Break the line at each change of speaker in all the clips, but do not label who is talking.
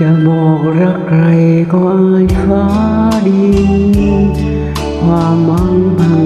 จะบอกรักใครก็อายฟ้าดินความมังพัง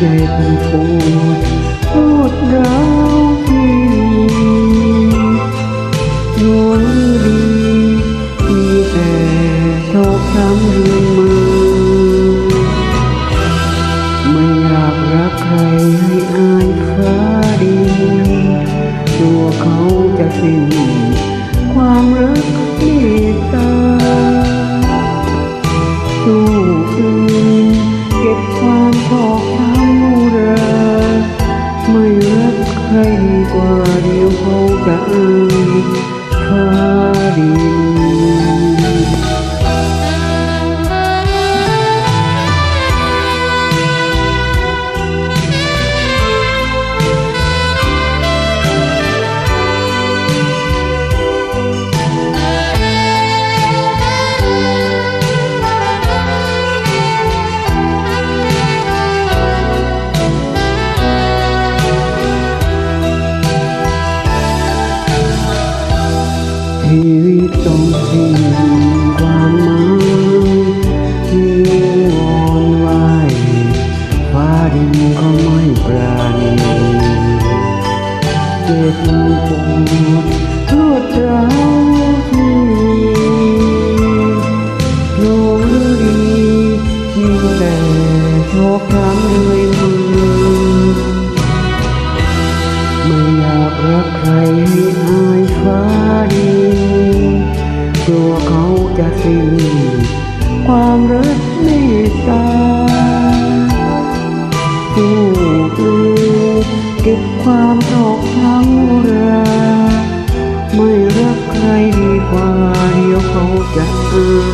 ใจเป็นปวดปวดร้าวที่ดวงดีมีแต่โชคช้ำเรื่อยมาไม่อยากรักใครให้อายฟ้าดินกลัวเขาจะสิ้นความรักเมตตาสู้อื่นเใครกว่าเดียวเขาจะอายฟ้าดิน ชีวิตต้องสิ้นความหมายวิงวอนไว้ฟ้าดินก็ไม่ปราณีเจ็บปวดิ้น ความรักเมตตายผู้เอืเก็บความตกทั้งราไม่รักใครดีกว่าเดียวเขาจะเอือ